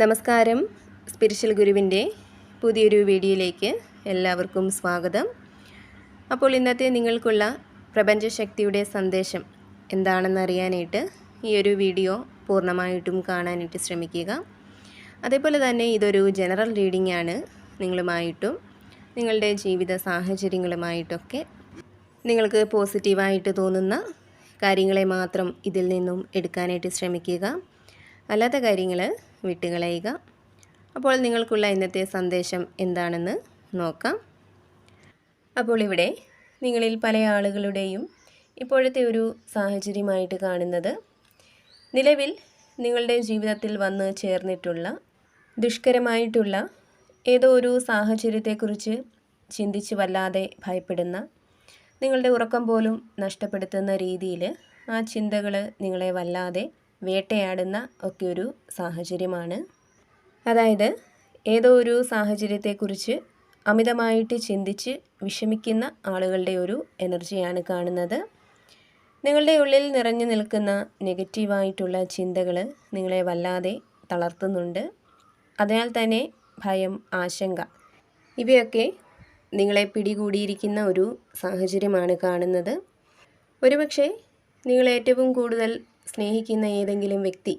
നമസ്കാരം. സ്പിരിച്വൽ ഗുരുവിന്റെ പുതിയൊരു വീഡിയോയിലേക്ക് എല്ലാവർക്കും സ്വാഗതം. അപ്പോൾ ഇന്നത്തെ നിങ്ങൾക്കുള്ള പ്രപഞ്ചശക്തിയുടെ സന്ദേശം എന്താണെന്ന് അറിയാനായിട്ട് ഈ ഒരു വീഡിയോ പൂർണമായിട്ടും കാണാനായിട്ട് ശ്രമിക്കുക. അതേപോലെ തന്നെ ഇതൊരു ജനറൽ റീഡിംഗ് ആണ് നിങ്ങളുമായിട്ടും നിങ്ങളുടെ ജീവിത സാഹചര്യങ്ങളുമായിട്ടൊക്കെ നിങ്ങൾക്ക് പോസിറ്റീവായിട്ട് തോന്നുന്ന കാര്യങ്ങളെ മാത്രം ഇതിൽ നിന്നും എടുക്കാനായിട്ട് ശ്രമിക്കുക. അല്ലാത്ത കാര്യങ്ങൾ വിട്ടുകളയുക അപ്പോൾ നിങ്ങൾക്കുള്ള ഇന്നത്തെ സന്ദേശം എന്താണെന്ന് നോക്കാം. അപ്പോൾ ഇവിടെ നിങ്ങളിൽ പല ആളുകളുടെയും ഇപ്പോഴത്തെ ഒരു സാഹചര്യമായിട്ട് കാണുന്നത് നിലവിൽ നിങ്ങളുടെ ജീവിതത്തിൽ വന്ന് ചേർന്നിട്ടുള്ള ദുഷ്കരമായിട്ടുള്ള ഏതോ ഒരു സാഹചര്യത്തെക്കുറിച്ച് ചിന്തിച്ച് വല്ലാതെ ഭയപ്പെടുന്ന നിങ്ങളുടെ ഉറക്കം പോലും നഷ്ടപ്പെടുത്തുന്ന രീതിയിൽ ആ ചിന്തകൾ നിങ്ങളെ വല്ലാതെ വേട്ടയാടുന്ന ഒക്കെ ഒരു സാഹചര്യമാണ്. അതായത് ഏതോ ഒരു സാഹചര്യത്തെക്കുറിച്ച് അമിതമായിട്ട് ചിന്തിച്ച് വിഷമിക്കുന്ന ആളുകളുടെ ഒരു എനർജിയാണ് കാണുന്നത്. നിങ്ങളുടെ ഉള്ളിൽ നിറഞ്ഞു നിൽക്കുന്ന നെഗറ്റീവായിട്ടുള്ള ചിന്തകൾ നിങ്ങളെ വല്ലാതെ തളർത്തുന്നുണ്ട്. അതിനാൽ തന്നെ ഭയം ആശങ്ക ഇവയൊക്കെ നിങ്ങളെ പിടികൂടിയിരിക്കുന്ന ഒരു സാഹചര്യമാണ് കാണുന്നത്. ഒരുപക്ഷെ നിങ്ങൾ ഏറ്റവും കൂടുതൽ സ്നേഹിക്കുന്ന ഏതെങ്കിലും വ്യക്തി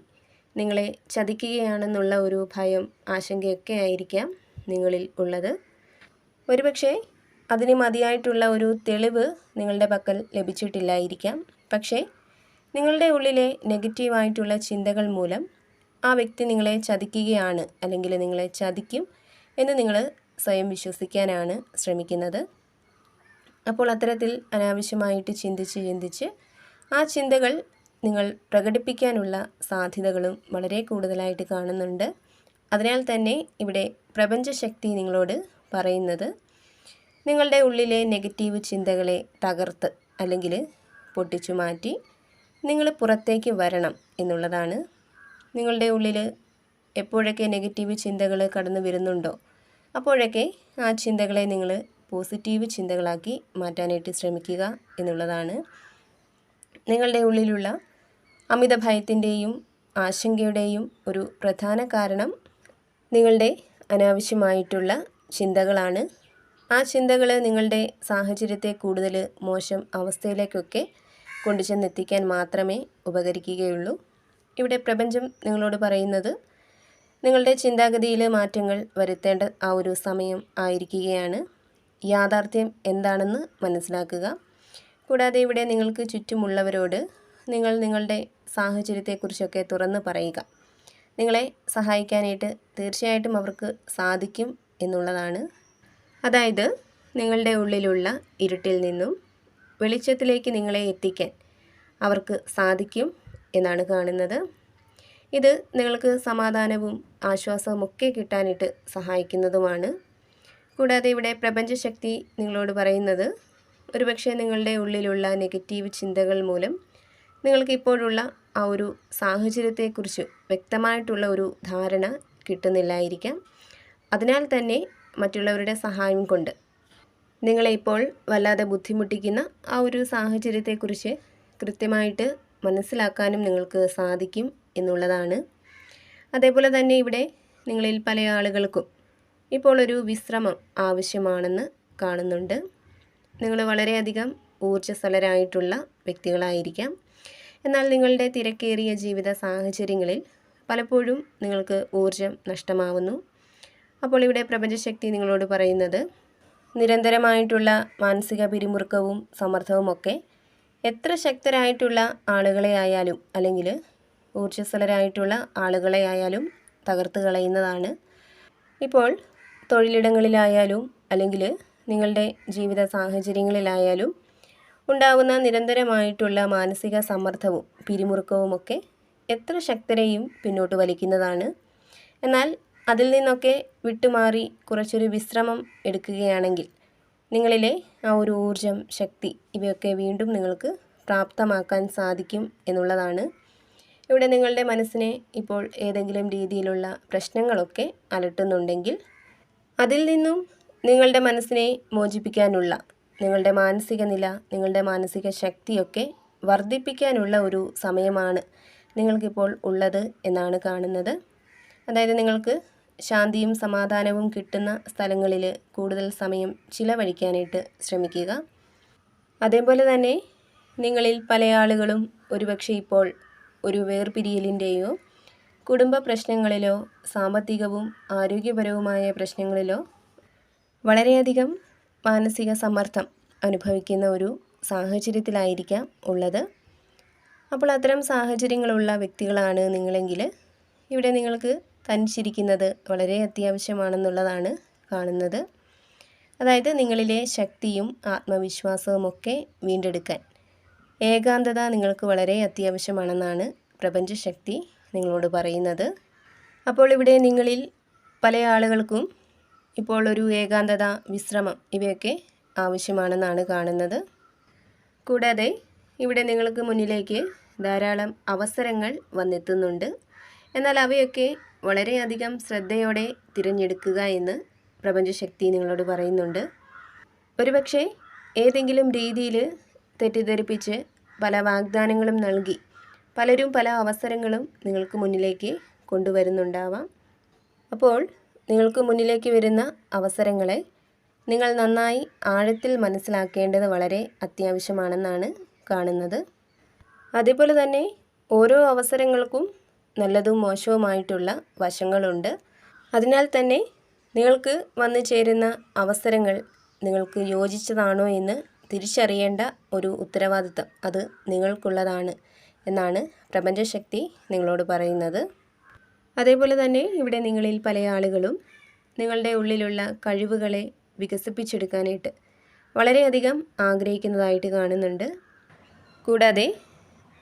നിങ്ങളെ ചതിക്കുകയാണെന്നുള്ള ഒരു ഭയം ആശങ്കയൊക്കെ ആയിരിക്കാം നിങ്ങളിൽ ഉള്ളത്. ഒരുപക്ഷെ അതിന് മതിയായിട്ടുള്ള ഒരു തെളിവ് നിങ്ങളുടെ പക്കൽ ലഭിച്ചിട്ടില്ലായിരിക്കാം. പക്ഷേ നിങ്ങളുടെ ഉള്ളിലെ നെഗറ്റീവായിട്ടുള്ള ചിന്തകൾ മൂലം ആ വ്യക്തി നിങ്ങളെ ചതിക്കുകയാണ് അല്ലെങ്കിൽ നിങ്ങളെ ചതിക്കും എന്ന് നിങ്ങൾ സ്വയം വിശ്വസിക്കാനാണ് ശ്രമിക്കുന്നത്. അപ്പോൾ അത്തരത്തിൽ അനാവശ്യമായിട്ട് ചിന്തിച്ച് ചിന്തിച്ച് ആ ചിന്തകൾ നിങ്ങൾ പ്രകടിപ്പിക്കാനുള്ള സാധ്യതകളും വളരെ കൂടുതലായിട്ട് കാണുന്നുണ്ട്. അതിനാൽ തന്നെ ഇവിടെ പ്രപഞ്ചശക്തി നിങ്ങളോട് പറയുന്നത് നിങ്ങളുടെ ഉള്ളിലെ നെഗറ്റീവ് ചിന്തകളെ തകർത്ത് അല്ലെങ്കിൽ പൊട്ടിച്ചു മാറ്റി നിങ്ങൾ പുറത്തേക്ക് വരണം എന്നുള്ളതാണ്. നിങ്ങളുടെ ഉള്ളിൽ എപ്പോഴൊക്കെ നെഗറ്റീവ് ചിന്തകൾ കടന്നു വരുന്നുണ്ടോ അപ്പോഴൊക്കെ ആ ചിന്തകളെ നിങ്ങൾ പോസിറ്റീവ് ചിന്തകളാക്കി മാറ്റാനായിട്ട് ശ്രമിക്കുക എന്നുള്ളതാണ്. നിങ്ങളുടെ ഉള്ളിലുള്ള അമിത ഭയത്തിന്റെയും ആശങ്കയുടെയും ഒരു പ്രധാന കാരണം നിങ്ങളുടെ അനാവശ്യമായിട്ടുള്ള ചിന്തകളാണ്. ആ ചിന്തകൾ നിങ്ങളുടെ സാഹചര്യത്തെ കൂടുതൽ മോശം അവസ്ഥയിലേക്കൊക്കെ കൊണ്ടുചെന്നെത്തിക്കാൻ മാത്രമേ ഉപകരിക്കുകയുള്ളൂ. ഇവിടെ പ്രപഞ്ചം നിങ്ങളോട് പറയുന്നത് നിങ്ങളുടെ ചിന്താഗതിയിൽ മാറ്റങ്ങൾ വരുത്തേണ്ട ആ ഒരു സമയം ആയിരിക്കുകയാണ്. യാഥാർത്ഥ്യം എന്താണെന്ന് മനസ്സിലാക്കുക. കൂടാതെ ഇവിടെ നിങ്ങൾക്ക് ചുറ്റുമുള്ളവരോട് നിങ്ങൾ നിങ്ങളുടെ സാഹചര്യത്തെക്കുറിച്ചൊക്കെ തുറന്ന് പറയുക. നിങ്ങളെ സഹായിക്കാനായിട്ട് തീർച്ചയായിട്ടും അവർക്ക് സാധിക്കും എന്നുള്ളതാണ്. അതായത് നിങ്ങളുടെ ഉള്ളിലുള്ള ഇരുട്ടിൽ നിന്നും വെളിച്ചത്തിലേക്ക് നിങ്ങളെ എത്തിക്കാൻ അവർക്ക് സാധിക്കും എന്നാണ് കാണുന്നത്. ഇത് നിങ്ങൾക്ക് സമാധാനവും ആശ്വാസവും ഒക്കെ കിട്ടാനായിട്ട് സഹായിക്കുന്നതുമാണ്. കൂടാതെ ഇവിടെ പ്രപഞ്ചശക്തി നിങ്ങളോട് പറയുന്നത് ഒരുപക്ഷെ നിങ്ങളുടെ ഉള്ളിലുള്ള നെഗറ്റീവ് ചിന്തകൾ മൂലം നിങ്ങൾക്ക് ഇപ്പോഴുള്ള ആ ഒരു സാഹചര്യത്തെക്കുറിച്ച് വ്യക്തമായിട്ടുള്ള ഒരു ധാരണ കിട്ടുന്നില്ലായിരിക്കാം. അതിനാൽ തന്നെ മറ്റുള്ളവരുടെ സഹായം കൊണ്ട് നിങ്ങളെ ഇപ്പോൾ വല്ലാതെ ബുദ്ധിമുട്ടിക്കുന്ന ആ ഒരു സാഹചര്യത്തെക്കുറിച്ച് കൃത്യമായിട്ട് മനസ്സിലാക്കാനും നിങ്ങൾക്ക് സാധിക്കും എന്നുള്ളതാണ്. അതേപോലെ തന്നെ ഇവിടെ നിങ്ങളിൽ പല ആളുകൾക്കും ഇപ്പോൾ ഒരു വിശ്രമം ആവശ്യമാണെന്ന് കാണുന്നുണ്ട്. നിങ്ങൾ വളരെയധികം ഊർജസ്വലരായിട്ടുള്ള വ്യക്തികളായിരിക്കാം. എന്നാൽ നിങ്ങളുടെ തിരക്കേറിയ ജീവിത സാഹചര്യങ്ങളിൽ പലപ്പോഴും നിങ്ങൾക്ക് ഊർജം നഷ്ടമാവുന്നു. അപ്പോൾ ഇവിടെ പ്രപഞ്ചശക്തി നിങ്ങളോട് പറയുന്നത് നിരന്തരമായിട്ടുള്ള മാനസിക പിരിമുറുക്കവും സമ്മർദ്ദവുമൊക്കെ എത്ര ശക്തരായിട്ടുള്ള ആളുകളെ ആയാലും അല്ലെങ്കിൽ ഊർജസ്വലരായിട്ടുള്ള ആളുകളെ ആയാലും തകർത്ത് കളയുന്നതാണ്. ഇപ്പോൾ തൊഴിലിടങ്ങളിലായാലും അല്ലെങ്കിൽ നിങ്ങളുടെ ജീവിത സാഹചര്യങ്ങളിലായാലും ഉണ്ടാകുന്ന നിരന്തരമായിട്ടുള്ള മാനസിക സമ്മർദ്ദവും പിരിമുറുക്കവുമൊക്കെ എത്ര ശക്തരെയും പിന്നോട്ട് വലിക്കുന്നതാണ്. എന്നാൽ അതിൽ നിന്നൊക്കെ വിട്ടുമാറി കുറച്ചൊരു വിശ്രമം എടുക്കുകയാണെങ്കിൽ നിങ്ങളിലെ ആ ഒരു ഊർജം ശക്തി ഇവയൊക്കെ വീണ്ടും നിങ്ങൾക്ക് പ്രാപ്തമാക്കാൻ സാധിക്കും എന്നുള്ളതാണ്. ഇവിടെ നിങ്ങളുടെ മനസ്സിനെ ഇപ്പോൾ ഏതെങ്കിലും രീതിയിലുള്ള പ്രശ്നങ്ങളൊക്കെ അലട്ടുന്നുണ്ടെങ്കിൽ അതിൽ നിന്നും നിങ്ങളുടെ മനസ്സിനെ മോചിപ്പിക്കാനുള്ള നിങ്ങളുടെ മാനസിക നില നിങ്ങളുടെ മാനസിക ശക്തിയൊക്കെ വർദ്ധിപ്പിക്കാനുള്ള ഒരു സമയമാണ് നിങ്ങൾക്കിപ്പോൾ ഉള്ളത് എന്നാണ് കാണുന്നത്. അതായത് നിങ്ങൾക്ക് ശാന്തിയും സമാധാനവും കിട്ടുന്ന സ്ഥലങ്ങളിൽ കൂടുതൽ സമയം ചിലവഴിക്കാനായിട്ട് ശ്രമിക്കുക. അതേപോലെ തന്നെ നിങ്ങളിൽ പല ആളുകളും ഒരുപക്ഷെ ഇപ്പോൾ ഒരു വേർപിരിയലിന്റെയോ കുടുംബ പ്രശ്നങ്ങളിലോ സാമ്പത്തികവും ആരോഗ്യപരവുമായ പ്രശ്നങ്ങളിലോ വളരെയധികം മാനസിക സമ്മർദ്ദം അനുഭവിക്കുന്ന ഒരു സാഹചര്യത്തിലായിരിക്കാം ഉള്ളത്. അപ്പോൾ അത്തരം സാഹചര്യങ്ങളുള്ള വ്യക്തികളാണ് നിങ്ങളെങ്കിൽ ഇവിടെ നിങ്ങൾക്ക് തനിച്ചിരിക്കുന്നത് വളരെ അത്യാവശ്യമാണെന്നുള്ളതാണ് കാണുന്നത്. അതായത് നിങ്ങളിലെ ശക്തിയും ആത്മവിശ്വാസവുമൊക്കെ വീണ്ടെടുക്കാൻ ഏകാന്തത നിങ്ങൾക്ക് വളരെ അത്യാവശ്യമാണെന്നാണ് പ്രപഞ്ചശക്തി നിങ്ങളോട് പറയുന്നത്. അപ്പോൾ ഇവിടെ നിങ്ങളിൽ പല ആളുകൾക്കും ഇപ്പോൾ ഒരു ഏകാന്തത വിശ്രമം ഇവയൊക്കെ ആവശ്യമാണെന്നാണ് കാണുന്നത്. കൂടാതെ ഇവിടെ നിങ്ങൾക്ക് മുന്നിലേക്ക് ധാരാളം അവസരങ്ങൾ വന്നെത്തുന്നുണ്ട്. എന്നാൽ അവയൊക്കെ വളരെയധികം ശ്രദ്ധയോടെ തിരഞ്ഞെടുക്കുക എന്ന് പ്രപഞ്ചശക്തി നിങ്ങളോട് പറയുന്നുണ്ട്. ഒരുപക്ഷെ ഏതെങ്കിലും രീതിയിൽ തെറ്റിദ്ധരിപ്പിച്ച് പല വാഗ്ദാനങ്ങളും നൽകി പലരും പല അവസരങ്ങളും നിങ്ങൾക്ക് മുന്നിലേക്ക് കൊണ്ടുവരുന്നുണ്ടാവാം. അപ്പോൾ നിങ്ങൾക്ക് മുന്നിലേക്ക് വരുന്ന അവസരങ്ങളെ നിങ്ങൾ നന്നായി ആഴത്തിൽ മനസ്സിലാക്കേണ്ടത് വളരെ അത്യാവശ്യമാണെന്നാണ് കാണുന്നത്. അതേപോലെ തന്നെ ഓരോ അവസരങ്ങൾക്കും നല്ലതും മോശവുമായിട്ടുള്ള വശങ്ങളുണ്ട്. അതിനാൽ തന്നെ നിങ്ങൾക്ക് വന്നു ചേരുന്ന അവസരങ്ങൾ നിങ്ങൾക്ക് യോജിച്ചതാണോ എന്ന് തിരിച്ചറിയേണ്ട ഒരു ഉത്തരവാദിത്തം അത് നിങ്ങൾക്കുള്ളതാണ് എന്നാണ് പ്രപഞ്ചശക്തി നിങ്ങളോട് പറയുന്നത്. അതേപോലെ തന്നെ ഇവിടെ നിങ്ങളിൽ പല ആളുകളും നിങ്ങളുടെ ഉള്ളിലുള്ള കഴിവുകളെ വികസിപ്പിച്ചെടുക്കാനായിട്ട് വളരെയധികം ആഗ്രഹിക്കുന്നതായിട്ട് കാണുന്നുണ്ട്. കൂടാതെ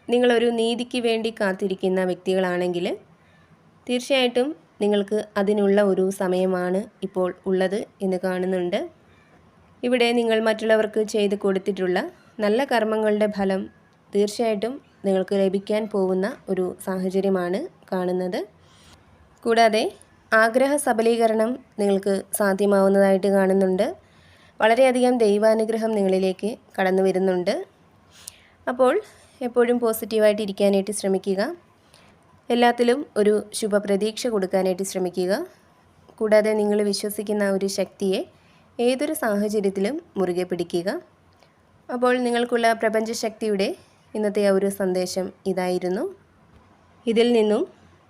നിങ്ങളൊരു നീതിക്ക് വേണ്ടി കാത്തിരിക്കുന്ന വ്യക്തികളാണെങ്കിൽ തീർച്ചയായിട്ടും നിങ്ങൾക്ക് അതിനുള്ള ഒരു സമയമാണ് ഇപ്പോൾ ഉള്ളത് എന്ന് കാണുന്നുണ്ട്. ഇവിടെ നിങ്ങൾ മറ്റുള്ളവർക്ക് ചെയ്ത് കൊടുത്തിട്ടുള്ള നല്ല കർമ്മങ്ങളുടെ ഫലം തീർച്ചയായിട്ടും നിങ്ങൾക്ക് ലഭിക്കാൻ പോകുന്ന ഒരു സാഹചര്യമാണ് കാണുന്നത്. കൂടാതെ ആഗ്രഹ സബലീകരണം നിങ്ങൾക്ക് സാധ്യമാവുന്നതായിട്ട് കാണുന്നുണ്ട്. വളരെയധികം ദൈവാനുഗ്രഹം നിങ്ങളിലേക്ക് കടന്നു വരുന്നുണ്ട്. അപ്പോൾ എപ്പോഴും പോസിറ്റീവായിട്ട് ഇരിക്കാനായിട്ട് ശ്രമിക്കുക. എല്ലാത്തിലും ഒരു ശുഭപ്രതീക്ഷ കൊടുക്കാനായിട്ട് ശ്രമിക്കുക. കൂടാതെ നിങ്ങൾ വിശ്വസിക്കുന്ന ഒരു ശക്തിയെ ഏതൊരു സാഹചര്യത്തിലും മുറുകെ പിടിക്കുക. അപ്പോൾ നിങ്ങൾക്കുള്ള പ്രപഞ്ചശക്തിയുടെ ഇന്നത്തെ ആ ഒരു സന്ദേശം ഇതായിരുന്നു. ഇതിൽ നിന്നും